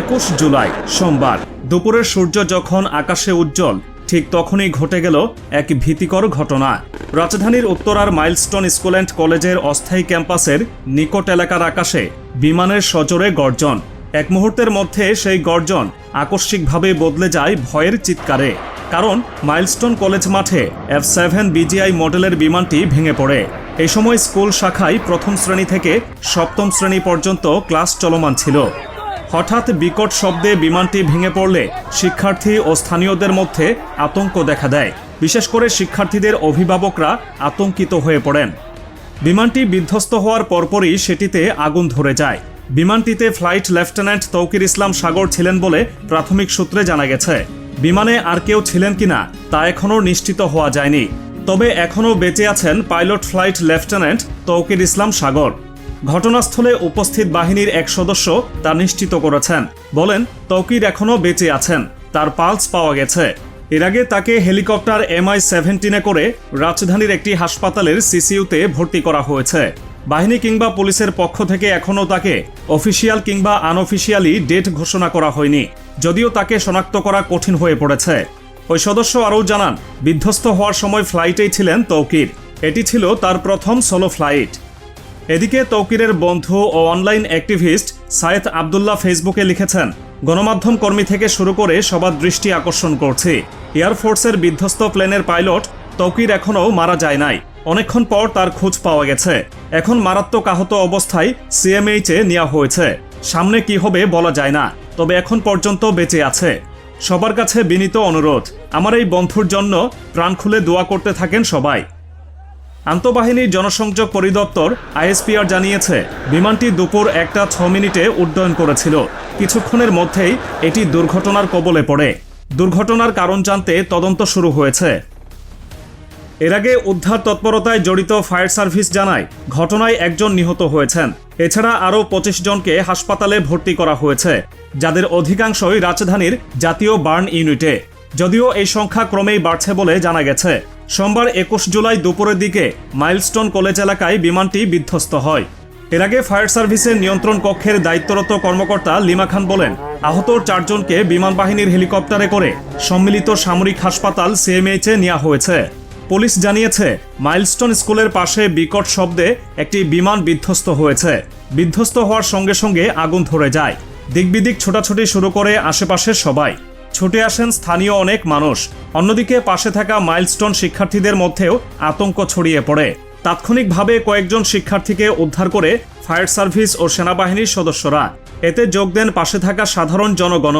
একুশ জুলাই, সোমবার। দুপুরের সূর্য যখন আকাশে উজ্জ্বল, ঠিক তখনই ঘটে গেল এক ভীতিকর ঘটনা। রাজধানীর উত্তরার মাইলস্টোন স্কুল অ্যান্ড কলেজের অস্থায়ী ক্যাম্পাসের নিকট এলাকার আকাশে বিমানের সজোরে গর্জন। এক মুহূর্তের মধ্যে সেই গর্জন আকস্মিকভাবে বদলে যায় ভয়ের চিৎকারে। কারণ মাইলস্টোন কলেজ মাঠে এফ সেভেন বিজিআই মডেলের বিমানটি ভেঙে পড়ে। এই সময় স্কুল শাখায় প্রথম শ্রেণি থেকে সপ্তম শ্রেণি পর্যন্ত ক্লাস চলমান ছিল। হঠাৎ বিকট শব্দে বিমানটি ভেঙে পড়লে শিক্ষার্থী ও স্থানীয়দের মধ্যে আতঙ্ক দেখা দেয়। বিশেষ করে শিক্ষার্থীদের অভিভাবকরা আতঙ্কিত হয়ে পড়েন। বিমানটি বিধ্বস্ত হওয়ার পরপরই সেটিতে আগুন ধরে যায়। বিমানটিতে ফ্লাইট লেফটেন্যান্ট তৌকির ইসলাম সাগর ছিলেন বলে প্রাথমিক সূত্রে জানা গেছে। বিমানে আর কেউ ছিলেন কিনা তা এখনও নিশ্চিত হওয়া যায়নি। তবে এখনও বেঁচে আছেন pilot flight lieutenant Tauqir Islam Sagar. ঘটনাস্থলে উপস্থিত বাহিনীর এক সদস্য তা নিশ্চিত করেছেন। বলেন, তৌকির এখনও বেঁচে আছেন। তার পালস পাওয়া গেছে। এর আগে তাকে হেলিকপ্টার এমআই সেভেন্টিনে করে রাজধানীর একটি হাসপাতালের সিসিইউতে ভর্তি করা হয়েছে। বাহিনী কিংবা পুলিশের পক্ষ থেকে এখনও তাকে অফিসিয়াল কিংবা আনঅফিসিয়ালি ডেট ঘোষণা করা হয়নি, যদিও তাকে শনাক্ত করা কঠিন হয়ে পড়েছে। ওই সদস্য আরও জানান, বিধ্বস্ত হওয়ার সময় ফ্লাইটেই ছিলেন তৌকির। এটি ছিল তার প্রথম সোলো ফ্লাইট এদিকে তৌকিরের বন্ধু ও অনলাইন অ্যাক্টিভিস্ট সায়েদ আবদুল্লাহ ফেসবুকে লিখেছেন, গণমাধ্যম কর্মী থেকে শুরু করে সবার দৃষ্টি আকর্ষণ করছে। এয়ারফোর্সের বিধ্বস্ত প্লেনের পাইলট তৌকির এখনও মারা যায় নাই। অনেকক্ষণ পর তার খোঁজ পাওয়া গেছে। এখন মারাত্মক আহত অবস্থায় সিএমএইচে নেওয়া হয়েছে। সামনে কি হবে বলা যায় না, তবে এখন পর্যন্ত বেঁচে আছে। সবার কাছে বিনীত অনুরোধ, আমার এই বন্ধুর জন্য প্রাণ খুলে দোয়া করতে থাকেন সবাই। আন্তঃবাহিনীর জনসংযোগ পরিদপ্তর আইএসপিআর জানিয়েছে, বিমানটি দুপুর একটা ছ মিনিটে উড্ডয়ন করেছিল। কিছুক্ষণের মধ্যেই এটি দুর্ঘটনার কবলে পড়ে। দুর্ঘটনার কারণ জানতে তদন্ত শুরু হয়েছে। এর আগে উদ্ধার তৎপরতায় জড়িত ফায়ার সার্ভিস জানায়, ঘটনায় একজন নিহত হয়েছেন। এছাড়া আরও পঁচিশ জনকে হাসপাতালে ভর্তি করা হয়েছে, যাদের অধিকাংশই রাজধানীর জাতীয় বার্ন ইউনিটে। যদিও এই সংখ্যা ক্রমেই বাড়ছে বলে জানা গেছে। সোমবার একুশ জুলাই দুপুরের দিকে মাইলস্টোন কলেজ এলাকায় বিমানটি বিধ্বস্ত হয়। এর আগে ফায়ার সার্ভিসের নিয়ন্ত্রণ কক্ষের দায়িত্বরত কর্মকর্তা লিমা খান বলেন, আহত চারজনকে বিমান বাহিনীর হেলিকপ্টারে করে সম্মিলিত সামরিক হাসপাতাল সিএমএইচে নেওয়া হয়েছে। পুলিশ জানিয়েছে, মাইলস্টোন স্কুলের পাশে বিকট শব্দে একটি বিমান বিধ্বস্ত হয়েছে। বিধ্বস্ত হওয়ার সঙ্গে সঙ্গে আগুন ধরে যায়। দিকবিদিক ছোটাছুটি শুরু করে আশেপাশের সবাই। ছুটে আসেন স্থানীয় অনেক মানুষ। অন্যদিকে পাশে থাকা মাইলস্টোন শিক্ষার্থীদের মধ্যেও আতঙ্ক ছড়িয়ে পড়ে। তাৎক্ষণিকভাবে কয়েকজন শিক্ষার্থীকে উদ্ধার করে ফায়ার সার্ভিস ও সেনাবাহিনীর সদস্যরা। এতে যোগ দেন পাশে থাকা সাধারণ জনগণ